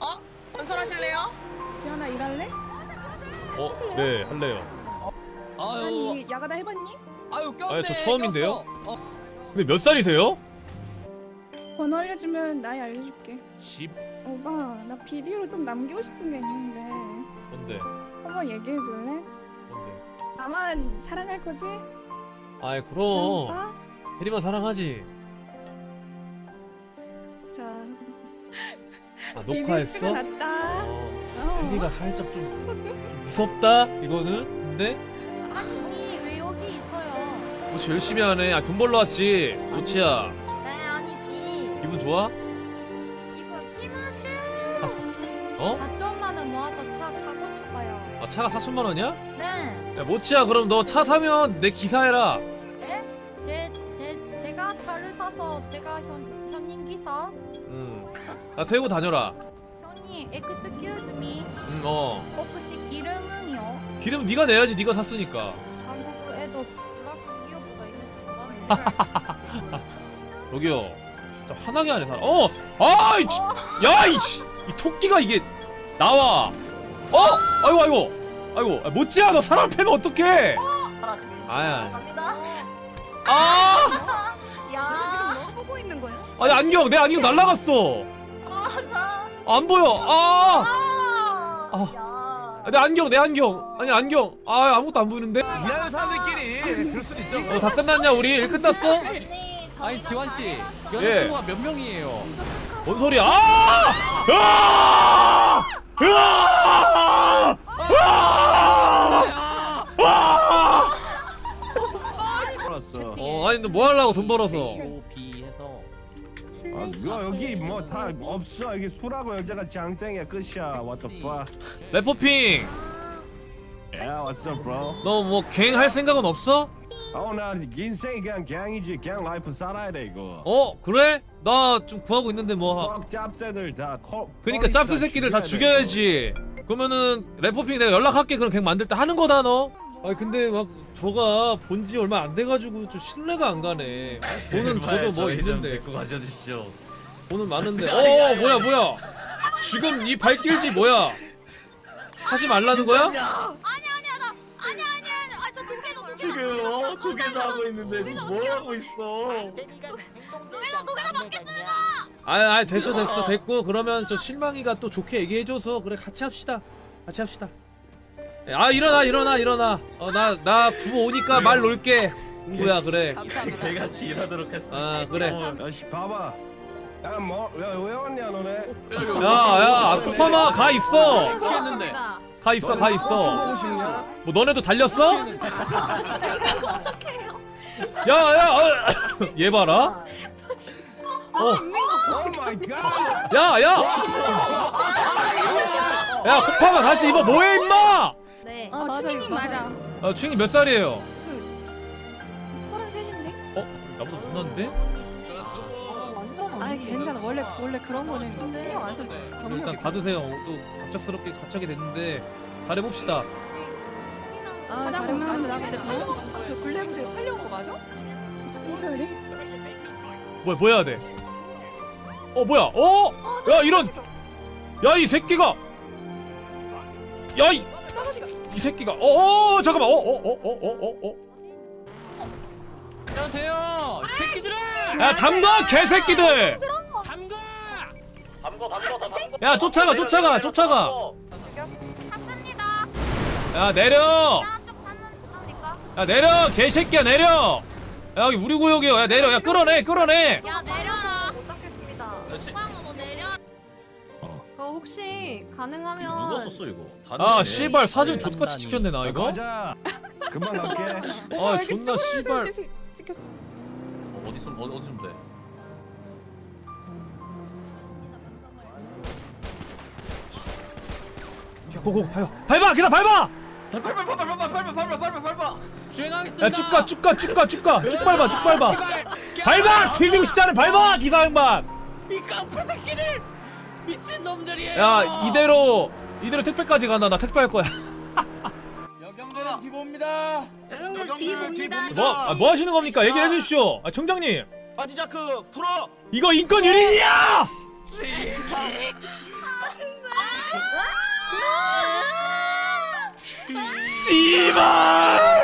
어? 건설하실래요? 지연아 일할래? 어, 네, 할래요. 아유, 아니 야가다 해봤니? 아유 꼈네. 아니, 저 처음인데요? 꼈어. 어, 근데 몇 살이세요? 번호 알려주면 나이 알려줄게 10. 오빠 나 비디오로 좀 남기고 싶은 게 있는데 뭔데? 한번 얘기해줄래? 뭔데? 나만 사랑할 거지? 아이, 지연 그럼. 오빠? 혜리만 사랑하지. 아, 녹화했어? 찍어놨다 어, 어. 혜리가 살짝 좀, 좀 무섭다, 이거는. 근데, 아니지 왜 여기 있어요? 모치 열심히 하네. 아, 돈 벌러 왔지. 모치야, 네 아니지 기분 좋아? 기분 기분주 어? 4천만 원 모아서 차 사고 싶어요 아, 차가 4천만 원이야? 네 야, 모치야, 그럼 너 차 사면 내 기사해라. 에? 제, 제, 제가 차를 사서 제가 현, 현님 기사 응. 나 태우고 다녀라. 현님 excuse me 응, 어. 혹시 기름은요? 기름 네가 내야지, 네가 샀으니까. 한국 애도 블라크 기어보다 이게 좀 여기요. 진짜 화나게 하네 사람. 어, 아이, 치- 야, 이, 치- 이 토끼가 이게 나와. 어, 아이고, 아이고, 아이고, 아, 너 사람 패면 어떡해? 알았지. 아야, 갑니다. 아, 야. 지금 뭐 보고 있는 거야? 아니 안경, 내 안경 날라갔어. 안 보여. 아, 아. 아. 야. 내 안경, 내 안경. 아니 안경. 아, 아무것도 안 보이는데. 미안한 사람들끼리 그럴 수도 있죠. 어, 다 끝났냐, 우리 일 끝났어? 언니, 저희가 아니 지환 씨, 다 해놨어요. 예. 여자친구가 몇 명이에요? 뭔 소리야? 아! 아! 아! 아! 벌었어. 어, 아니 너 뭐 하려고 돈 벌어서? 비해서 아, 누가 여기 뭐 다 없어. 여기 술하고 여자가 장땡이야 끝이야. What the fuck? 레포핑, Yeah, what's up, bro? 너 뭐 갱 할 생각은 없어? 어, 나 인생이 그냥 갱이지. 갱 라이프 살아야 돼 이거. 어 그래? 나 좀 구하고 있는데 뭐 짭새들 다 코. 그러니까 짭새 새끼들 다 죽여야지 그러면은 래퍼핑 내가 연락할게 그럼 갱 만들 때 하는 거다 너 아 근데 막 저가 본 지 얼마 안 돼가지고 좀 신뢰가 안 가네. 돈은 저도 뭐 있는데. 데리고 가셔주시죠. 돈은 많은데. 어 뭐야 뭐야. 지금 이 발길지 뭐야? 하지 말라는 거야? 아니 아니야 나 아니 아니 아니 아저 도개 좀 지금 어, 독에서 하고 있는데 지금 뭐 하고 있어? 도개다 받겠습니다. 아이 아이 됐어 됐어 됐고. 그러면 저 실망이가 또 좋게 얘기해줘서 그래 같이 합시다. 같이 합시다 아 일어나 일어나 일어나 어 나나 구호 오니까 말 놓을게 응구야 그래 개같이 일하도록 했어. 아 그래 야씨 봐봐. 야 뭐? 야왜 왔냐 너네? 야야 쿠파마 가 있어 했는데. 가 있어 가 있어 보고 싶냐? 뭐 너네도 달렸어? 야야 어, 얘 봐라 Oh my god. 야야 야 쿠파마 다시 입어 뭐해 임마 네 아 맞아 추님이 맞아 아 충이 몇 살이에요? 서른 셋인데? 어 나보다 누나인데? 완전 아니 괜찮아 원래 원래 그런 거는 신경 안 써도 돼. 일단 경력이 받으세요. 또 갑작스럽게 갑자기 됐는데 잘해봅시다. 아 잘해 보면 나 근데 그 블랙우드에 팔려온 거 맞아? 승철이? 뭐야 뭐 해야 돼? 어 뭐야? 어? 야 이런 야 이 새끼가 야이 이 새끼가 어, 어 잠깐만 어 어 어 어 어어 안녕하세요, 새끼들아. 야 담가 개새끼들! 담가. 야 쫓아가 쫓아가 쫓아가. 탔습니다. 야 내려! 쪽? 야 내려 개새끼야 내려! 야 여기 우리 구역이야 야 내려 야 끌어내 끌어내! 야내 혹시 가능하면 썼어 이거? 아 씨발 사진 네. 족같이 찍혔네 나 아, 이거. 가자. 금방 갈게. 아, 존나 씨발. 어, 어디 있으면 어디 있으면 돼? 고고 밟아. 밟아 그냥 밟아. 밟아 밟아 밟아 밟아 밟아 밟아 밟아. 주행하겠습니다. 야 쭉가 쭉가 쭉가 쭉가 쭉 밟아 쭉 밟아. 밟아 튀기고 싶지 않은 밟아 기사양반. 이 깡패 새끼들. 미친 놈들이에요. 야 이대로 이대로 택배까지 간다. 나 택배할 거야. 여경들은 뒤 봅니다. 여러분들 뒤 봅니다. 뭐, 아, 뭐 하시는 겁니까? 얘기해 주십시오. 아, 청장님. 바지자크 풀어. 이거 인권 유린이야! 씨발!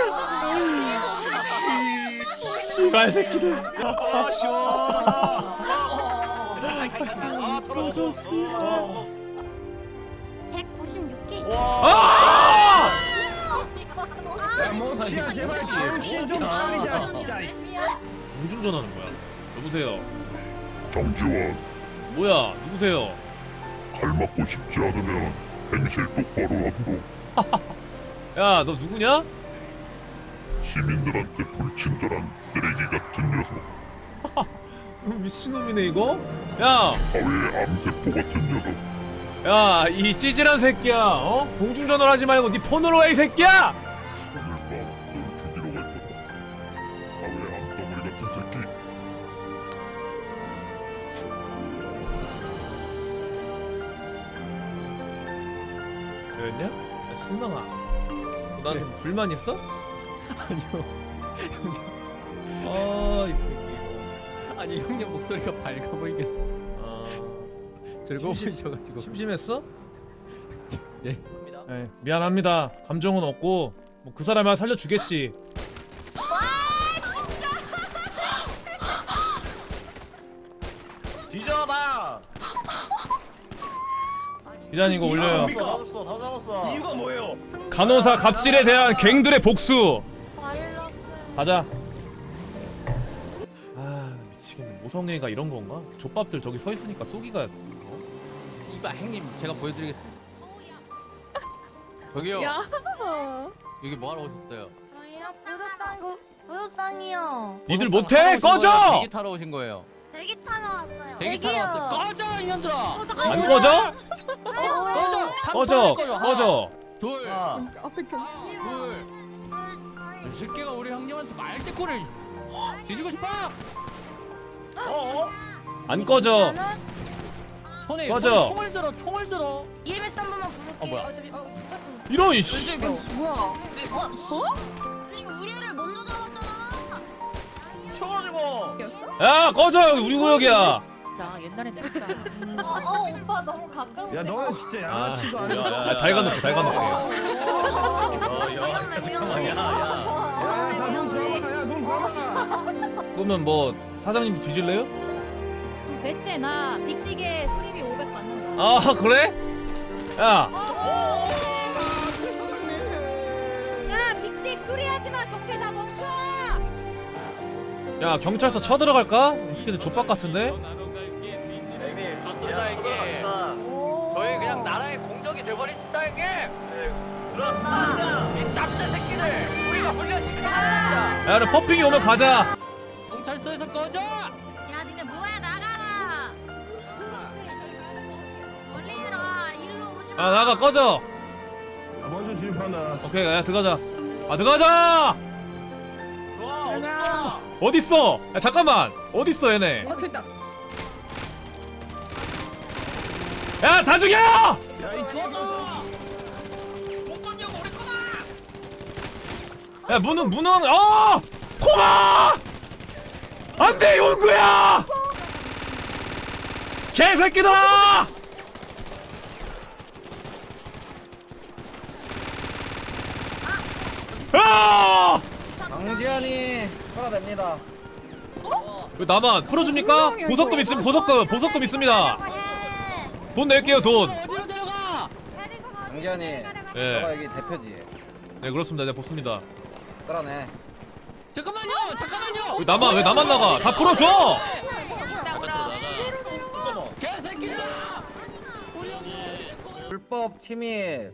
씨발! 새끼들 아 시원하다. 어. 아, 아저 씨발. 196개 있어. 아! 야 모치야 제발 정신 좀 차리자 진짜 공중 전화는 뭐야? 여보세요. 정지원 뭐야? 누구세요? 갈 맞고 싶지 않으면 행실 똑바로 하도록 야, 너 누구냐? 시민들한테 불친절한 쓰레기 같은 녀석 미친놈이네 이거. 야, 사회의 암세포 같은 녀석 야, 이 찌질한 새끼야. 어? 공중 전화를 하지 말고 네 폰으로 해 이 새끼야. 오늘 밤널 죽이러 갈 거다 사회 암덩어리 같은 새끼 왜였냐? 야, 신망아. 너 나한테 뭐 불만 있어? 아니요. 아, 이 새끼. 아니 형님 목소리가 밝아 보이게 아, 즐거워 심심- 보이셔가지고. 심심했어? 예. 네, 미안합니다. 감정은 없고 뭐 그 사람이 살려주겠지. 뒤져봐. 기자님 이거 올려요. 다 잡았어, 다 잡았어. 이유가 뭐예요? 간호사 갑질에 대한 갱들의 복수. 바이러스. 가자. 모성애가 이런 건가? 족밥들 저기 서 있으니까 쏘기가. 이봐 형님 제가 보여드리겠습니다. 저기요. 여기 뭐 하러 오셨어요? 저희요 부족상 부족상이요. 니들 못해? 오신 거예요? 꺼져! 대기 타러 오신 거예요. 대기 타러 왔어요. 대기 타러 왔어요. 꺼져 이년들아. 안 꺼져? 꺼져. 꺼져. 꺼져. 꺼져. 둘. 아, 앞에 경. 둘. 이 새끼가 우리 형님한테 말대꾸를 뒤지고 싶어? 어? 안 꺼져. 손에 꺼져. 손에 총을 들어 총을 들어. EMS 한 번만 부를게요. 어, 뭐야? 어차피 어, 어? 이런 이씨. 뭐야? 어? 먼저 잡았잖아. 쳐가지고. 야 꺼져 여기 우리 구역이야. 나 옛날엔 진짜 어, 어 오빠 너무 가까운. 야 너는 진짜 아, 양아치도 야, 아니고 야, 달가놓고 달가놓고. 야, 잠깐만, 야, 야. 그러면 뭐 사장님 뒤질래요? 배째 나 빅딕에 수리비 500 받는다. 아 그래? 야 야 빅딕 수리하지 마. 적게 다 멈춰. 야 경찰서 쳐들어갈까? 이 새끼들 족밥 같은데? 저희 그냥 나라의 공적이 돼버린다 이게. 그렇다. 이 짭새 새끼들 우리가 겁니다. 야 그래 퍼핑이 오면 가자. 경찰서에서 꺼져. 야 니네 뭐해 나가라. 멀리 들어가. 일로 오지 마. 아 나가 꺼져. 아, 먼저 진입한다 오케이 야 들어가자. 아 들어가자. 가자. 어딨어? 야 잠깐만 어딨어 얘네? 어 됐다. 야 다 죽여! 야 이 야 문은 문은 어! 코마! 안돼 용구야! 개새끼들아! 아! 강지현이 풀어냅니다. 왜 나만 풀어줍니까? 보석금 있으면 보석금 보석금 있습니다. 돈 낼게요 돈. 어디로 데려가? 강지현이 예, 여기 대표지 네 그렇습니다. 네 보습니다. 끌어내 잠깐만요. 잠깐만요. 왜 나만 왜 나만 나가? 다 풀어줘. 개새끼들아. 불법 침입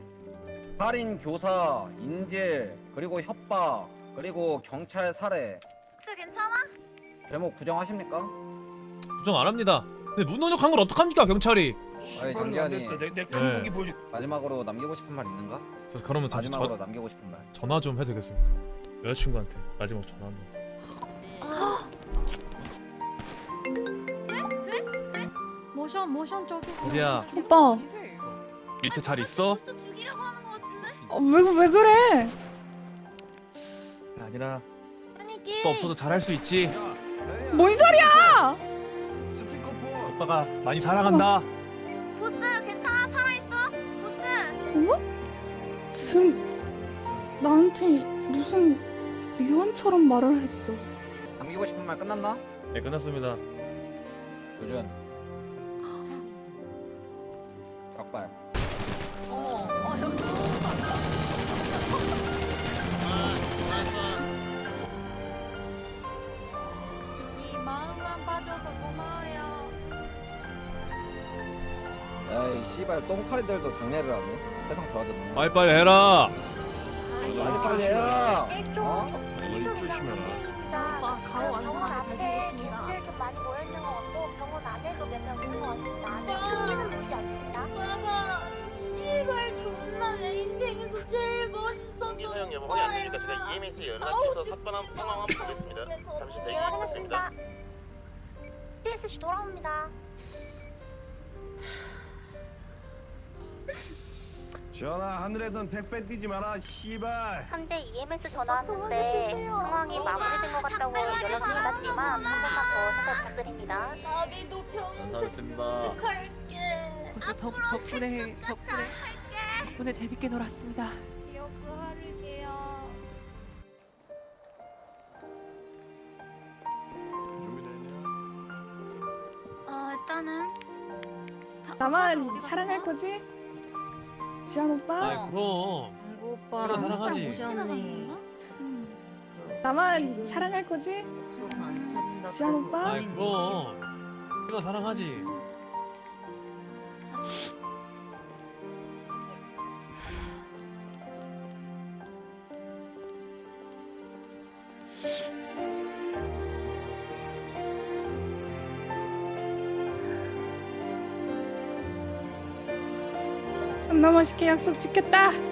살인 교사 인질 그리고 협박 그리고 경찰 살해 괜찮아? 제목 부정하십니까? 부정 안 합니다. 근데 문노력한 걸 어떡합니까 경찰이? 아니 장지현이 내 네. 보여줄 마지막으로 남기고 싶은 말 있는가? 그래서 그러면 잠시 마지막으로 전, 남기고 싶은 말 전화 좀 해도 되겠습니까? 여자친구한테 마지막 전화 한 번. 모션 모션 저기. 우리야 오빠. 밑에 잘 있어? 벌써 죽이려고 하는 거 같은데? 어, 왜, 왜 그래? 아니라 아니기. 또 없어도 잘할 수 있지. 뭔 소리야? 스피커폰 오빠가 많이 사랑한다. 보스 괜찮아? 살아있어? 보스. 어머? 지금 나한테 무슨 유언처럼 말을 했어. 남기고 싶은 말 끝났나? 네 끝났습니다. 조준. 격발. 어머 어이 마음만 봐줘서 고마워요 에이 씨발 똥파리들도 장례를 하네. 세상 좋아졌네. 빨리 빨리 해라. 빨리 빨리 해라. 어? 머리 조심해라 오빠 가오 안 상하게 잘 생겼습니다 분들 좀 많이 모여 있는 것 같고 병원 안에도 몇명 있는 것 같습니다. 씨발 존나 내 인생에서 제일 멋있었던 이소영 여보 오빠야. 확인 안 되니까 제가 EMS에 연락해서 진짜. 사건한 상황 한번 보겠습니다. 잠시 예, 대기 부탁드립니다. 확인했습니다. 돌아옵니다. 전화 하늘에선 택배 뛰지 마라 씨발 현재 EMS 전화 왔는데 상황이 마무리된 것 같다고 연락이 받았지만 한 번만 더 생각 부탁드립니다. 나비도 평생 감사합니다. 행복할게. 벌써 덕, 덕분에 덕분에 덕분에 재밌게 놀았습니다. 기억 하르게요. 준비됐냐? 어 일단은 나만 사랑할 거지? 지한 오빠? 아 그럼 알고 그래, 사랑하지. 취하네. 나만 사랑할 거지? 사진 지한 오빠? 아 그럼 내가 사랑하지. 존나 멋있게 약속 지켰다.